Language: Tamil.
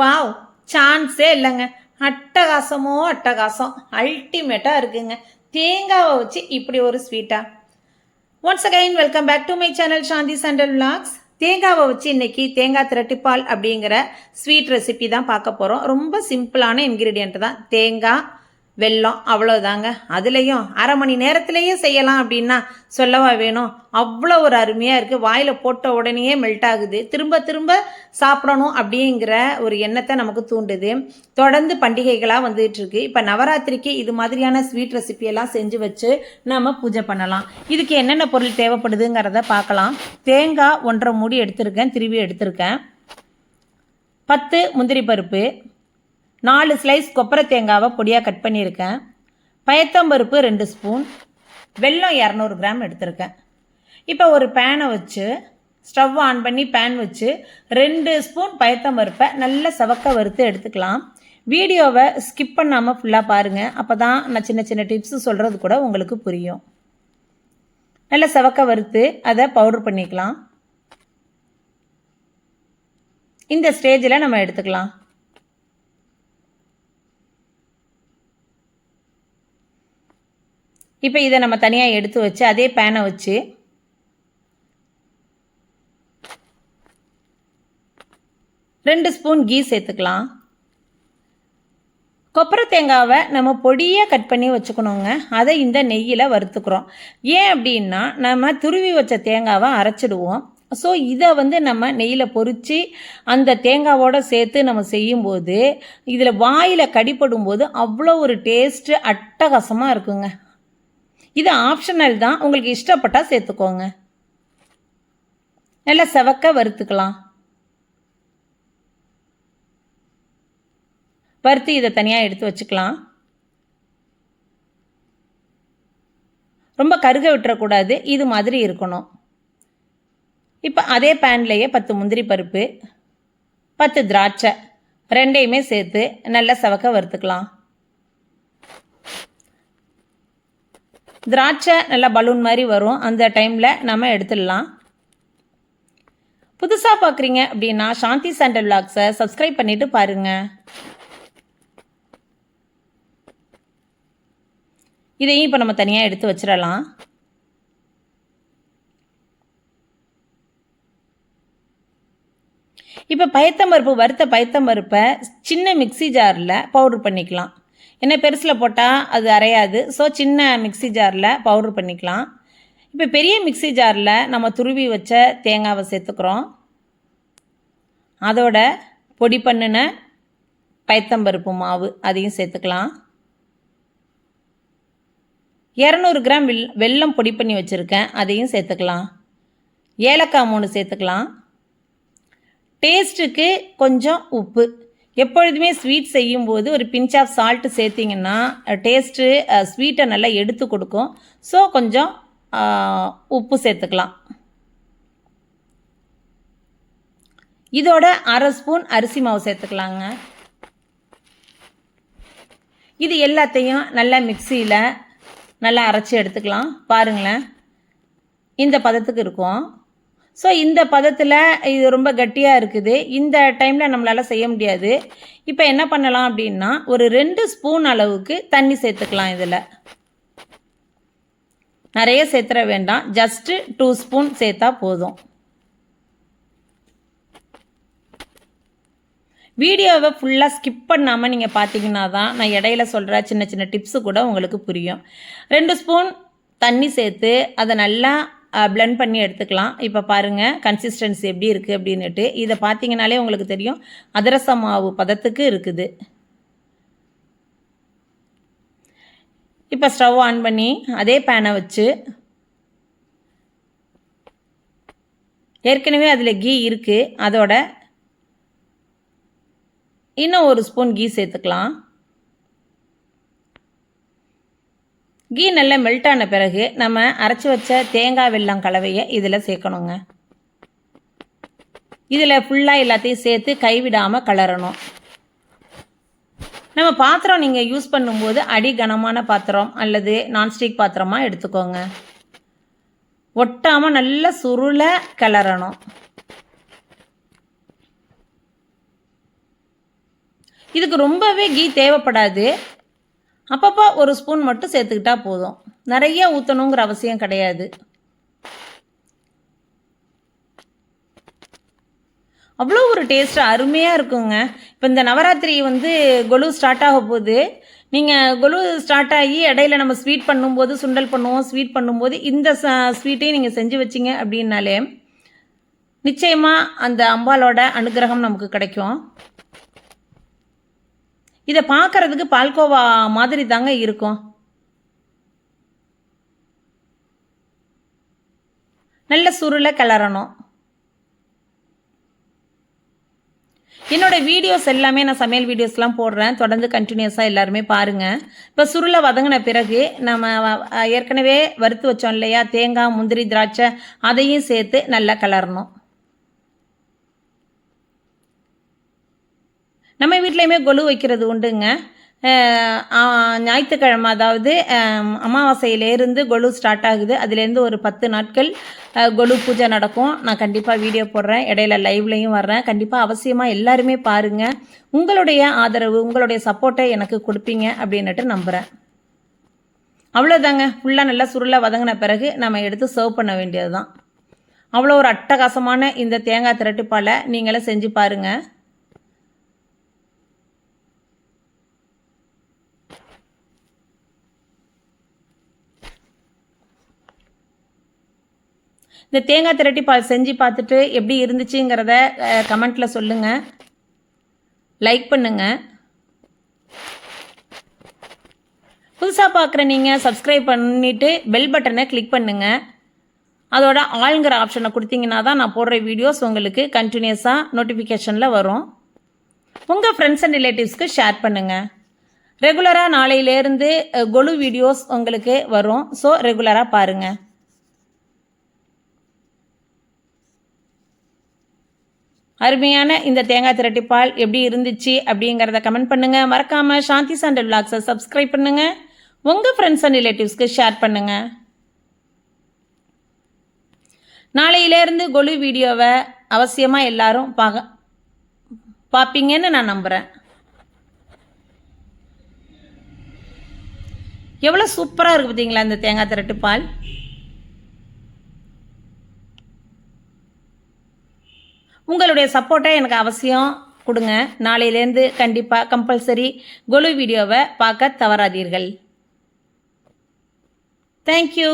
வாவ் சான்ஸே இல்லைங்க. அட்டகாசமோ அட்டகாசம். அல்டிமேட்டாக இருக்குங்க. தேங்காவை வச்சு இப்படி ஒரு ஸ்வீட்டா. Once again welcome back to my channel Shanthi சண்டல் vlogs தேங்காவை வச்சு இன்னைக்கு தேங்காய் திரட்டிப்பால் அப்படிங்கிற ஸ்வீட் ரெசிபி தான் பார்க்க போகிறோம் ரொம்ப சிம்பிளான இன்க்ரீடியன்ட் தான். தேங்காய் வெள்ளம் அவ்வளோதாங்க அதுலேயும் அரை மணி நேரத்திலேயே செய்யலாம் அப்படின்னா சொல்லவா வேணும்? அவ்வளோ ஒரு அருமையாக இருக்குது வாயில் போட்ட உடனேயே மெல்ட் ஆகுது. திரும்ப திரும்ப சாப்பிடணும் அப்படிங்கிற ஒரு எண்ணத்தை நமக்கு தூண்டுது. தொடர்ந்து பண்டிகைகளாக வந்துகிட்ருக்கு இப்போ நவராத்திரிக்கு இது மாதிரியான ஸ்வீட் ரெசிபியெல்லாம் செஞ்சு வச்சு நம்ம பூஜை பண்ணலாம். இதுக்கு என்னென்ன பொருள் தேவைப்படுதுங்கிறத பார்க்கலாம். தேங்காய் ஒன்றரை மூடி எடுத்திருக்கேன் திருவி எடுத்திருக்கேன். பத்து முந்திரி பருப்பு நாலு ஸ்லைஸ் கொப்பரை தேங்காவை பொடியாக கட் பண்ணியிருக்கேன். பயத்தம்பருப்பு ரெண்டு ஸ்பூன் வெல்லம் இரநூறு கிராம் எடுத்திருக்கேன். இப்போ ஒரு பேனை வச்சு ஸ்டவ் ஆன் பண்ணி பேன் வச்சு ரெண்டு ஸ்பூன் பயத்தம்பருப்பை நல்ல சவக்க வறுத்து எடுத்துக்கலாம். வீடியோவை ஸ்கிப் பண்ணாமல் ஃபுல்லாக பாருங்கள் அப்போ தான் நான் சின்ன சின்ன டிப்ஸு சொல்கிறது கூட உங்களுக்கு புரியும். நல்ல சவக்க வறுத்து அதை பவுடர் பண்ணிக்கலாம். இந்த ஸ்டேஜில் நம்ம எடுத்துக்கலாம். இப்போ இதை நம்ம தனியாக எடுத்து வச்சு அதே பேனை வச்சு ரெண்டு ஸ்பூன் கீ சேர்த்துக்கலாம். கொப்பரை தேங்காவை நம்ம பொடியாக கட் பண்ணி வச்சுக்கணுங்க. அதை இந்த நெய்யில் வறுத்துக்கிறோம். ஏன் அப்படின்னா நம்ம துருவி வச்ச தேங்காவை அரைச்சிடுவோம். ஸோ இதை வந்து நம்ம நெய்யில் பொறிச்சு அந்த தேங்காவோடு சேர்த்து நம்ம செய்யும்போது இதில் வாயில் கடிப்படும் போது அவ்வளோ ஒரு டேஸ்ட்டு அட்டகாசமாக இருக்குங்க. இது ஆப்ஷனல் தான். உங்களுக்கு இஷ்டப்பட்டால் சேர்த்துக்கோங்க. நல்லா செவக்க வறுத்துக்கலாம். வறுத்து இதை தனியாக எடுத்து வச்சுக்கலாம். ரொம்ப கருக விட்டுறக்கூடாது. இது மாதிரி இருக்கணும். இப்போ அதே பேன்லேயே பத்து முந்திரி பருப்பு பத்து திராட்சை ரெண்டையுமே சேர்த்து நல்லா செவக்க வறுத்துக்கலாம். திராட்சை நல்லா பலூன் மாதிரி வரும். அந்த டைமில் நம்ம எடுத்துடலாம். புதுசாக பார்க்குறீங்க அப்படின்னா சாந்தி சாண்டல் விளாக்ஸை சப்ஸ்கிரைப் பண்ணிவிட்டு பாருங்கள் இதையும் இப்போ நம்ம தனியாக எடுத்து வச்சிடலாம். இப்போ பயத்தம்பருப்பு வறுத்த பயத்தம்பருப்பை சின்ன மிக்சி ஜாரில் பவுடர் பண்ணிக்கலாம். ஏன்னா பெருசில் போட்டால் அது அரையாது. ஸோ சின்ன மிக்சி ஜாரில் பவுட்ரு பண்ணிக்கலாம். இப்போ பெரிய மிக்சி ஜாரில் நம்ம துருவி வச்ச தேங்காவை சேர்த்துக்கிறோம். அதோட பொடி பண்ணின பயத்தம்பருப்பு மாவு அதையும் சேர்த்துக்கலாம். இரநூறு கிராம் வெல் வெல்லம் பொடி பண்ணி வச்சுருக்கேன் அதையும் சேர்த்துக்கலாம். ஏலக்காய் மூணு சேர்த்துக்கலாம். டேஸ்ட்டுக்கு கொஞ்சம் உப்பு. எப்பொழுதுமே ஸ்வீட் செய்யும்போது ஒரு பிஞ்ச் ஆஃப் சால்ட்டு சேர்த்திங்கன்னா டேஸ்ட்டு ஸ்வீட்டை நல்லா எடுத்து கொடுக்கும். ஸோ கொஞ்சம் உப்பு சேர்த்துக்கலாம். இதோட அரை ஸ்பூன் அரிசி மாவு சேர்த்துக்கலாங்க. இது எல்லாத்தையும் நல்லா மிக்சியில் நல்லா அரைச்சி எடுத்துக்கலாம். பாருங்களேன். இந்த பதத்துக்கு இருக்கும். ஸோ இந்த பதத்தில் இது ரொம்ப கட்டியாக இருக்குது. இந்த டைமில் நம்மளால் செய்ய முடியாது. இப்போ என்ன பண்ணலாம் அப்படின்னா ஒரு ரெண்டு ஸ்பூன் அளவுக்கு தண்ணி சேர்த்துக்கலாம் இதில். நிறைய சேர்த்துற வேண்டாம். ஜஸ்ட்டு டூ ஸ்பூன் சேர்த்தா போதும். வீடியோவை ஃபுல்லாக ஸ்கிப் பண்ணாமல் நீங்கள் பார்த்தீங்கன்னா தான் நான் இடையில சொல்கிற சின்ன சின்ன டிப்ஸு கூட உங்களுக்கு புரியும். ரெண்டு ஸ்பூன் தண்ணி சேர்த்து அதை நல்லா பிளெண்ட் பண்ணி எடுத்துக்கலாம். இப்போ பாருங்கள் கன்சிஸ்டன்சி எப்படி இருக்குது அப்படின்ட்டு இதை பார்த்தீங்கனாலே உங்களுக்கு தெரியும். அதிரச மாவு பதத்துக்கு இருக்குது. இப்போ ஸ்டவ் ஆன் பண்ணி அதே பேனை வச்சு ஏற்கனவே அதில் கீ இருக்குது அதோட இன்னும் ஒரு ஸ்பூன் கீ சேர்த்துக்கலாம். கீ நல்லா மெல்ட் ஆன பிறகு நம்ம அரைச்சி வச்ச தேங்காய் வெல்லம் கலவையை இதில் சேர்க்கணுங்க. இதில் ஃபுல்லாக எல்லாத்தையும் சேர்த்து கைவிடாமல் கலரணும். நம்ம பாத்திரம் நீங்கள் யூஸ் பண்ணும்போது அடி கனமான பாத்திரம் அல்லது நான்ஸ்டிக் பாத்திரமாக எடுத்துக்கோங்க. ஒட்டாமல் நல்ல சுருளை கிளறணும் இதுக்கு ரொம்பவே கீ தேவைப்படாது. அப்பப்போ ஒரு ஸ்பூன் மட்டும் சேர்த்துக்கிட்டா போதும். நிறைய ஊற்றணுங்கிற அவசியம் கிடையாது. அவ்வளோ ஒரு டேஸ்ட் அருமையாக இருக்குங்க. இப்போ இந்த நவராத்திரி வந்து கொலு ஸ்டார்ட் ஆக போகுது. நீங்கள் கொலு ஸ்டார்ட் ஆகி இடையில நம்ம ஸ்வீட் பண்ணும்போது சுண்டல் பண்ணுவோம் ஸ்வீட் பண்ணும்போது இந்த ஸ்வீட்டையும் நீங்கள் செஞ்சு வச்சிங்க அப்படின்னாலே நிச்சயமாக அந்த அம்பாலோட அனுகிரகம் நமக்கு கிடைக்கும். இதை பார்க்கறதுக்கு பால்கோவா மாதிரி தாங்க இருக்கும். நல்ல சுருளை கிளறணும். என்னோட வீடியோஸ் எல்லாமே நான் சமையல் வீடியோஸ்லாம் போடுறேன். தொடர்ந்து கண்டினியூஸாக எல்லாருமே பாருங்கள் இப்போ சுருளை வதங்கின பிறகு நம்ம ஏற்கனவே வறுத்து வச்சோம் இல்லையா? தேங்காய் முந்திரி திராட்சை அதையும் சேர்த்து நல்லா கிளறணும். நம்ம வீட்லேயுமே கொலு வைக்கிறது உண்டுங்க. ஞாயிற்றுக்கிழமை அதாவது அமாவாசையிலேருந்து கொலு ஸ்டார்ட் ஆகுது. அதுலேருந்து ஒரு பத்து நாட்கள் கொலு பூஜை நடக்கும். நான் கண்டிப்பாக வீடியோ போடுறேன். இடையில லைவ்லையும் வர்றேன். கண்டிப்பாக அவசியமாக எல்லாருமே பாருங்கள் உங்களுடைய ஆதரவு உங்களுடைய சப்போர்ட்டை எனக்கு கொடுப்பீங்க அப்படின்னுட்டு நம்புகிறேன் அவ்வளோதாங்க ஃபுல்லாக நல்லா சுருளை வதங்கின பிறகு நம்ம எடுத்து சர்வ் பண்ண வேண்டியது தான் அவ்வளோ ஒரு அட்டகாசமான இந்த தேங்காய் திரட்டுப்பாலை நீங்களே செஞ்சு பாருங்கள் இந்த தேங்காய் திரட்டி பால் செஞ்சு பார்த்துட்டு எப்படி இருந்துச்சுங்கிறத கமெண்ட்டில் சொல்லுங்கள் லைக் பண்ணுங்கள் புதுசாக பார்க்குற நீங்கள் சப்ஸ்கிரைப் பண்ணிவிட்டு பெல் பட்டனை கிளிக் பண்ணுங்கள் அதோட ஆளுங்கிற ஆப்ஷனை கொடுத்தீங்கன்னா தான் நான் போடுற வீடியோஸ் உங்களுக்கு கண்டினியூஸாக நோட்டிஃபிகேஷனில் வரும். உங்கள் ஃப்ரெண்ட்ஸ் அண்ட் ரிலேட்டிவ்ஸ்க்கு ஷேர் பண்ணுங்கள் ரெகுலராக நாளையிலேருந்து கொலு வீடியோஸ் உங்களுக்கு வரும். ஸோ ரெகுலராக பாருங்கள் அருமையான இந்த தேங்காய் திரட்டிப்பால் எப்படி இருந்துச்சு அப்படிங்கிறத கமெண்ட் பண்ணுங்கள் மறக்காமல் சாந்தி சாண்டல் விளாக்ஸை சப்ஸ்கிரைப் பண்ணுங்கள் உங்கள் ஃப்ரெண்ட்ஸ் அண்ட் ரிலேட்டிவ்ஸ்க்கு ஷேர் பண்ணுங்கள் நாளையிலேருந்து கொலு வீடியோவை அவசியமாக எல்லாரும் பார்க்க பார்ப்பீங்கன்னு நான் நம்புகிறேன் எவ்வளோ சூப்பராக இருக்குது பார்த்தீங்களா இந்த தேங்காய் திரட்டு பால் உங்களுடைய சப்போர்ட்டை எனக்கு அவசியம் கொடுங்க. நாளையிலேருந்து கண்டிப்பாக கம்பல்சரி கொலு வீடியோவை பார்க்க தவறாதீர்கள். தேங்க்யூ